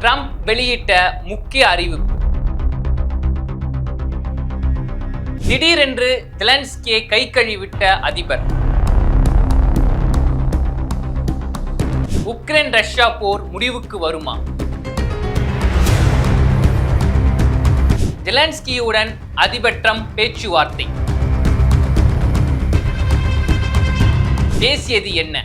Trump வெளியிட்ட முக்கிய அறிவிப்பு. திடீரென்று ஜெலன்ஸ்கியை கை கழுவிவிட்ட அதிபர். உக்ரைன் ரஷ்யா போர் முடிவுக்கு வருமா? ஜெலன்ஸ்கியுடன் அதிபர் ட்ரம்ப் பேச்சுவார்த்தை. பேசியது என்ன?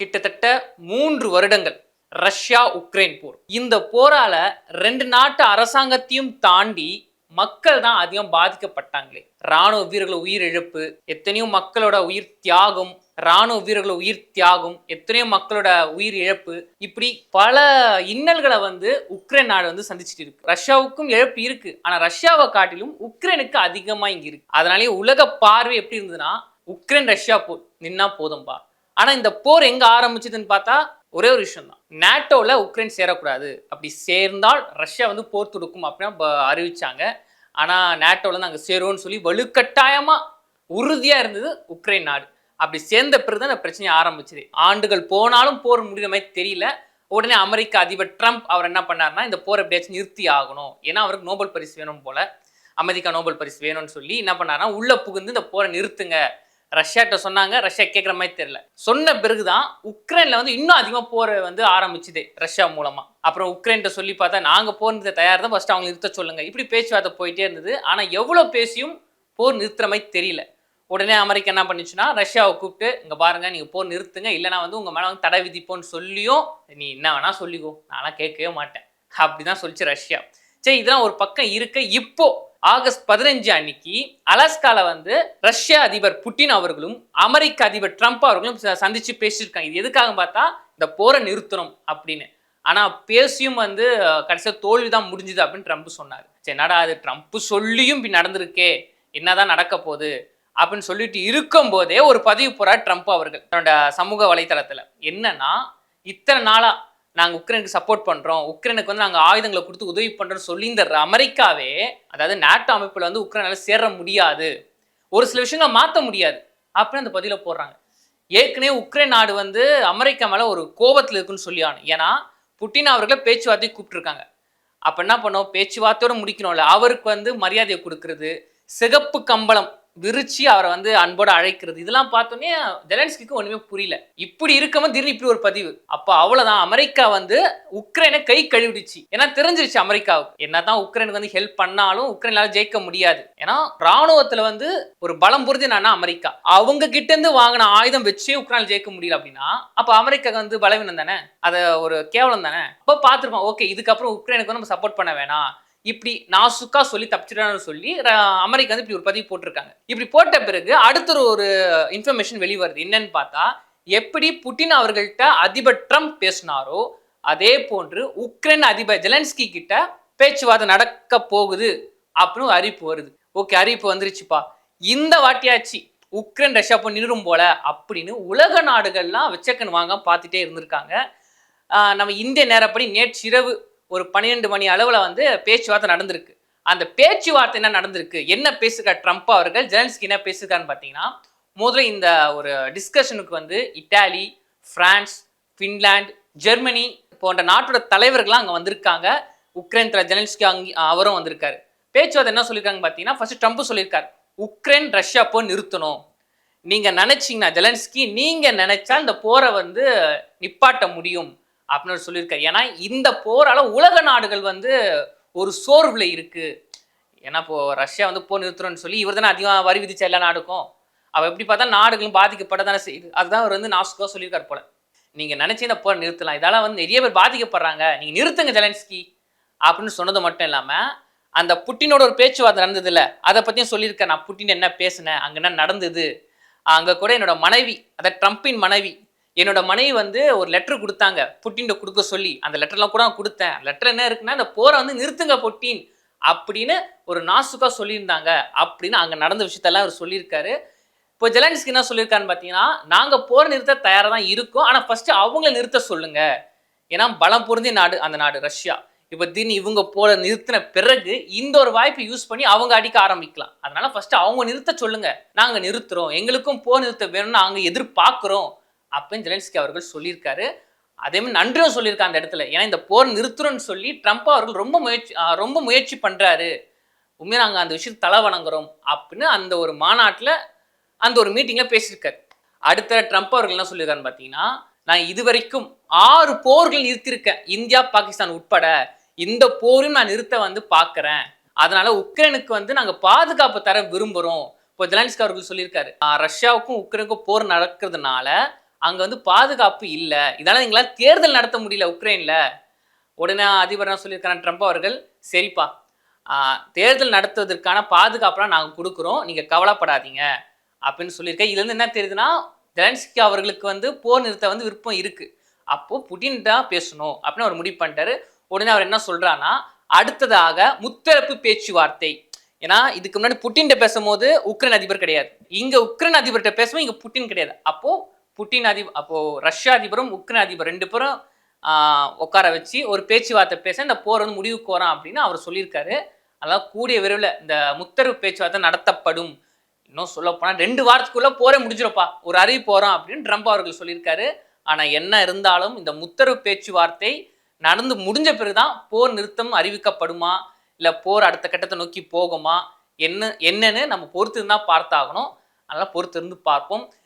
கிட்டத்தட்ட மூன்று வருடங்கள் ரஷ்யா உக்ரைன் போர். இந்த போரால ரெண்டு நாட்டு அரசாங்கத்தையும் தாண்டி மக்கள் தான் அதிகம் பாதிக்கப்பட்டாங்களே. ராணுவ வீரர்கள் உயிரிழப்பு எத்தனையோ மக்களோட உயிர் தியாகம் ராணுவ வீரர்கள் உயிர் தியாகம் எத்தனையோ மக்களோட உயிர் இழப்பு இப்படி பல இன்னல்களை வந்து உக்ரைன் நாடு வந்து சந்திச்சுட்டு இருக்கு. ரஷ்யாவுக்கும் இழப்பு இருக்கு. ஆனா ரஷ்யாவை காட்டிலும் உக்ரைனுக்கு அதிகமா இங்க இருக்கு. அதனாலேயே உலக பார்வை எப்படி இருந்ததுன்னா உக்ரைன் ரஷ்யா போர். நின்னா போதும்பா. ஆனால் இந்த போர் எங்கே ஆரம்பிச்சதுன்னு பார்த்தா ஒரே ஒரு விஷயம் தான் நேட்டோவில் உக்ரைன் சேரக்கூடாது. அப்படி சேர்ந்தால் ரஷ்யா வந்து போர் தொடுக்கும் அப்படின்னு அறிவிச்சாங்க. ஆனால் நேட்டோவில் நாங்கள் சேருவோம்னு சொல்லி வலுக்கட்டாயமாக உறுதியாக இருந்தது உக்ரைன் நாடு. அப்படி சேர்ந்த பிறகு தான் இந்த பிரச்சனை ஆரம்பிச்சது. ஆண்டுகள் போனாலும் போர் முடிகிற மாதிரி தெரியல. உடனே அமெரிக்க அதிபர் ட்ரம்ப் அவர் என்ன பண்ணாருன்னா இந்த போரை எப்படியாச்சும் நிறுத்தி ஆகணும். ஏன்னா அவருக்கு நோபல் பரிசு வேணும் போல. அமெரிக்கா நோபல் பரிசு வேணும்னு சொல்லி என்ன பண்ணாருன்னா உள்ளே புகுந்து இந்த போரை நிறுத்துங்க. ரஷ்யாட்ட சொன்னாங்க ரஷ்யா கேட்குற மாதிரி தெரியல. சொன்ன பிறகுதான் உக்ரைனில் வந்து இன்னும் அதிகமாக போரை வந்து ஆரம்பிச்சுது ரஷ்யா மூலமாக அப்புறம் உக்ரைன்ட்ட சொல்லி பார்த்தா நாங்கள் போர் நிறுத்த தயார் தான் ஃபர்ஸ்ட் அவங்க நிறுத்த சொல்லுங்கள் இப்படி பேச்சுவார்த்தை போயிட்டே இருந்தது. ஆனால் எவ்வளோ பேசியும் போர் நிறுத்துற மாதிரி தெரியல. உடனே அமெரிக்கா என்ன பண்ணுச்சுன்னா ரஷ்யாவை கூப்பிட்டு இங்கே பாருங்க நீங்கள் போர் நிறுத்துங்க. இல்லைனா வந்து உங்கள் மேலே வந்து தடை விதிப்போன்னு சொல்லியும் நீ என்ன வேணால் சொல்லிக்கோ. நான்லாம் கேட்கவே மாட்டேன். அப்படி தான் சொல்லிச்சு ரஷ்யா. சரி இதெல்லாம் ஒரு பக்கம் இருக்க. இப்போ ஆகஸ்ட் பதினஞ்சு அன்னைக்கு அலாஸ்கால வந்து ரஷ்ய அதிபர் புட்டின் அவர்களும் அமெரிக்க அதிபர் ட்ரம்ப் அவர்களும் சந்திச்சு பேசியிருக்காங்க. இது எதுக்காக பார்த்தா இந்த போரை நிறுத்தணும் அப்படின்னு. ஆனா பேசியும் வந்து கடைசியாக தோல்வி தான் முடிஞ்சுது அப்படின்னு ட்ரம்ப் சொன்னார். சரி என்னடா அது ட்ரம்ப் சொல்லியும் இப்படி நடந்திருக்கே. என்னதான் நடக்க போகுது? அப்படின்னு சொல்லிட்டு இருக்கும் போதே ஒரு பதிவு போறார் ட்ரம்ப் அவர்கள். தன்னோட சமூக வலைத்தளத்தில். என்னன்னா இத்தனை நாளா நாங்கள் உக்ரைனுக்கு சப்போர்ட் பண்ணுறோம் உக்ரைனுக்கு வந்து நாங்கள் ஆயுதங்களை கொடுத்து உதவி பண்ணுறோம்னு சொல்லி இந்த அமெரிக்காவே அதாவது நாட்டோ அமைப்பில் வந்து உக்ரைனால் சேர முடியாது. ஒரு சில விஷயங்களை மாற்ற முடியாது. அப்படின்னு அந்த பதில போடுறாங்க. ஏற்கனவே உக்ரைன் நாடு வந்து அமெரிக்கா மேலே ஒரு கோபத்தில் இருக்குன்னு சொல்லியானு. ஏன்னா புட்டின் அவர்களை பேச்சுவார்த்தை கூப்பிட்டுருக்காங்க. அப்போ என்ன பண்ணோம்? பேச்சுவார்த்தையோடு முடிக்கணும்ல. அவருக்கு வந்து மரியாதையை கொடுக்கறது. சிகப்பு கம்பளம். விரிச்சு அவரை வந்து அன்போட அழைக்கிறது. இதெல்லாம் பார்த்தோன்னே ஜெலன்ஸ்கிக்கு ஒன்றுமே புரியல. இப்படி இருக்கம திடீர்னு இப்படி ஒரு பதிவு. அப்போ அவ்வளோதான் அமெரிக்கா வந்து உக்ரைனை கை கழுவிடுச்சு. ஏன்னா தெரிஞ்சிருச்சு அமெரிக்காவுக்கு. என்னதான் உக்ரைனுக்கு வந்து ஹெல்ப் பண்ணாலும் உக்ரைனால ஜெயிக்க முடியாது. ஏன்னா ராணுவத்தில் வந்து ஒரு பலம் புரிஞ்சு என்னன்னா அமெரிக்கா. அவங்க கிட்டேருந்து வாங்கின ஆயுதம் வச்சே உக்ரைனால ஜெயிக்க முடியல அப்படின்னா அப்போ அமெரிக்கா வந்து பலவீனம் தானே? அதை ஒரு கேவலம் தானே? அப்போ பார்த்துருப்போம் ஓகே இதுக்கப்புறம் உக்ரைனுக்கு வந்து நம்ம சப்போர்ட் பண்ண வேணாம். இப்படி நாசுக்கா சொல்லி தப்பிச்சிடான்னு சொல்லி அமெரிக்கா வந்து இப்படி ஒரு பதிவு போட்டிருக்காங்க. இப்படி போட்ட பிறகு அடுத்த ஒரு- இன்ஃபர்மேஷன் வெளிவருது. என்னன்னு பார்த்தா எப்படி புட்டின் அவர்கள்ட்ட அதிபர் ட்ரம்ப் பேசினாரோ அதே போன்று உக்ரைன் அதிபர் ஜெலன்ஸ்கி கிட்ட பேச்சுவார்த்தை நடக்க போகுது அப்படின்னு ஒரு அறிவிப்பு வருது. ஓகே அறிவிப்பு வந்துருச்சுப்பா. இந்த வாட்டியாச்சு உக்ரைன் ரஷ்யா போய் நின்றும் போல அப்படின்னு உலக நாடுகள்லாம் வச்சக்கன் வாங்க பார்த்துட்டே இருந்திருக்காங்க. நம்ம இந்திய நேரப்படி நேற்றிரவு ஒரு பன்னிரெண்டு மணி அளவில் வந்து பேச்சுவார்த்தை நடந்திருக்கு. அந்த பேச்சுவார்த்தை என்ன நடந்திருக்கு? என்ன பேசுகிறார் ட்ரம்ப் அவர்கள்? ஜெலன்ஸ்கி என்ன பேசுகிறான்னு பார்த்தீங்கன்னா முதல்ல இந்த ஒரு டிஸ்கஷனுக்கு வந்து இட்டாலி ஃப்ரான்ஸ் ஃபின்லாந்து ஜெர்மனி போன்ற நாட்டோட தலைவர்கள்லாம் அங்கே வந்திருக்காங்க. உக்ரைன் தலை ஜெலன்ஸ்கி அங்கே அவரும் வந்திருக்காரு. பேச்சுவார்த்தை என்ன சொல்லியிருக்காங்க பார்த்தீங்கன்னா ஃபர்ஸ்ட் ட்ரம்ப் சொல்லியிருக்காரு. உக்ரைன் ரஷ்யா போர் நிறுத்தணும். நீங்கள் நினச்சிங்கன்னா ஜெலன்ஸ்கி நீங்கள் நினச்சா இந்த போரை வந்து நிப்பாட்ட முடியும். அப்படின்னு சொல்லியிருக்காரு. ஏன்னா இந்த போரால் உலக நாடுகள் வந்து ஒரு சோர்வில் இருக்குது ஏன்னா இப்போ ரஷ்யா வந்து போர் நிறுத்துறோம்னு சொல்லி இவர் தானே அதிகமாக வரி விதிச்ச எல்லா நாடுக்கும். அவள் எப்படி பார்த்தா நாடுகளும் பாதிக்கப்பட தானே செய்யுது. அதுதான் அவர் வந்து நாசுக்கா சொல்லியிருக்கார் போல. நீங்கள் நினச்சி இந்த போர் நிறுத்தலாம். இதால் வந்து நிறைய பேர் பாதிக்கப்படுறாங்க. நீங்கள் நிறுத்துங்க ஜெலன்ஸ்கி அப்படின்னு சொன்னது மட்டும் இல்லாமல் அந்த புட்டினோட ஒரு பேச்சுவார்த்தை நடந்தது இல்லை அதை பற்றியும் சொல்லியிருக்கேன் நான் புட்டின் என்ன பேசினேன்? அங்கே என்ன நடந்தது? அங்கே கூட என்னோட மனைவி அதை ட்ரம்பின் மனைவி என்னோட மனைவி வந்து ஒரு லெட்டர் கொடுத்தாங்க. புட்டின்ட கொடுக்க சொல்லி. அந்த லெட்டர்லாம் கூட நான் கொடுத்தேன். லெட்டர் என்ன இருக்குன்னா இந்த போரை வந்து நிறுத்துங்க புட்டின் அப்படின்னு ஒரு நாசுக்காக சொல்லியிருந்தாங்க. அப்படின்னு அங்கே நடந்த விஷயத்தெல்லாம் அவர் சொல்லியிருக்காரு. இப்போ ஜெலன்ஸ்கி என்ன சொல்லியிருக்காருன்னு பார்த்தீங்கன்னா நாங்கள் போர் நிறுத்த தயாராக தான் இருக்கோம். ஆனால் ஃபஸ்ட்டு அவங்கள நிறுத்த சொல்லுங்க. ஏன்னா பலம் பொருந்திய நாடு அந்த நாடு ரஷ்யா. இப்போ திடீர்னு இவங்க போல நிறுத்தின பிறகு இந்த ஒரு வாய்ப்பை யூஸ் பண்ணி அவங்க அடிக்க ஆரம்பிக்கலாம். அதனால ஃபஸ்ட்டு அவங்க நிறுத்த சொல்லுங்க. நாங்கள் நிறுத்துறோம். எங்களுக்கும் போர் நிறுத்த வேணும்னு நாங்கள் எதிர்பார்க்குறோம். அப்படின்னு ஜெலன்ஸ்கி அவர்கள் சொல்லியிருக்காரு. அதே மாதிரி நன்றியும் சொல்லியிருக்காங்க அந்த இடத்துல. ஏன்னா இந்த போர் நிறுத்துறோம்னு சொல்லி ட்ரம்ப் அவர்கள் ரொம்ப முயற்சி ரொம்ப முயற்சி பண்ணுறாரு உண்மையாக நாங்கள் அந்த விஷயத்தை தலை வணங்குறோம் அப்படின்னு அந்த ஒரு மாநாட்டில் அந்த ஒரு மீட்டிங்கில் பேசியிருக்காரு. அடுத்த ட்ரம்ப் அவர்கள் என்ன சொல்லியிருக்காருன்னு பார்த்தீங்கன்னா நான் இதுவரைக்கும் ஆறு போர்கள் நிறுத்தியிருக்கேன். இந்தியா பாகிஸ்தான் உட்பட. இந்த போரும் நான் நிறுத்த வந்து பார்க்குறேன். அதனால உக்ரைனுக்கு வந்து நாங்கள் பாதுகாப்பு தர விரும்புகிறோம் இப்போ ஜெலன்ஸ்கி அவர்கள் சொல்லியிருக்காரு ரஷ்யாவுக்கும் உக்ரைனுக்கும் போர் நடக்கிறதுனால அங்கே வந்து பாதுகாப்பு இல்லை. இதனால் எங்களால் தேர்தல் நடத்த முடியல உக்ரைனில். உடனே அதிபர் என்ன சொல்லியிருக்காரு? ட்ரம்ப் அவர்கள் சரிப்பா. தேர்தல் நடத்துவதற்கான பாதுகாப்பெலாம் நாங்கள் கொடுக்குறோம். நீங்கள் கவலைப்படாதீங்க. அப்படின்னு சொல்லியிருக்கேன். இதுலேருந்து என்ன தெரியுதுன்னா ஜெலன்ஸ்கி அவர்களுக்கு வந்து போர் நிறுத்த வந்து விருப்பம் இருக்குது அப்போது புட்டின் தான் பேசணும் அப்படின்னு அவர் முடிவு பண்ணிட்டாரு. உடனே அவர் என்ன சொல்கிறான்னா அடுத்ததாக முத்தரப்பு பேச்சுவார்த்தை. ஏன்னா இதுக்கு முன்னாடி புட்டின்கிட்ட பேசும்போது உக்ரைன் அதிபர் கிடையாது. இங்கே உக்ரைன் அதிபர்கிட்ட பேசும்போது இங்கே புட்டின் கிடையாது. அப்போது புட்டின் அதிப அப்போது ரஷ்யா அதிபரும் உக்ரைன் அதிபர் ரெண்டு பேரும் உட்கார வச்சு ஒரு பேச்சுவார்த்தை பேச இந்த போர் வந்து முடிவுக்கு வரோம் அப்படின்னு அவர் சொல்லியிருக்காரு. அதாவது கூடிய விரைவில் இந்த முத்தரவு பேச்சுவார்த்தை நடத்தப்படும். இன்னும் சொல்ல போனால் ரெண்டு வாரத்துக்குள்ளே போரே முடிஞ்சிருப்பா ஒரு அறிவு போகிறோம் அப்படின்னு ட்ரம்ப் அவர்கள் சொல்லியிருக்காரு. ஆனால் என்ன இருந்தாலும் இந்த முத்தரவு பேச்சுவார்த்தை நடந்து முடிஞ்ச பிறகு தான் போர் நிறுத்தம் அறிவிக்கப்படுமா? இல்லை போர் அடுத்த கட்டத்தை நோக்கி போகுமா? என்ன என்னன்னு நம்ம பொறுத்து தான் பார்த்தாகணும். அதெல்லாம் பொறுத்து இருந்து பார்ப்போம்.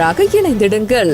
பார்ட்னராக இணைந்திடுங்கள்.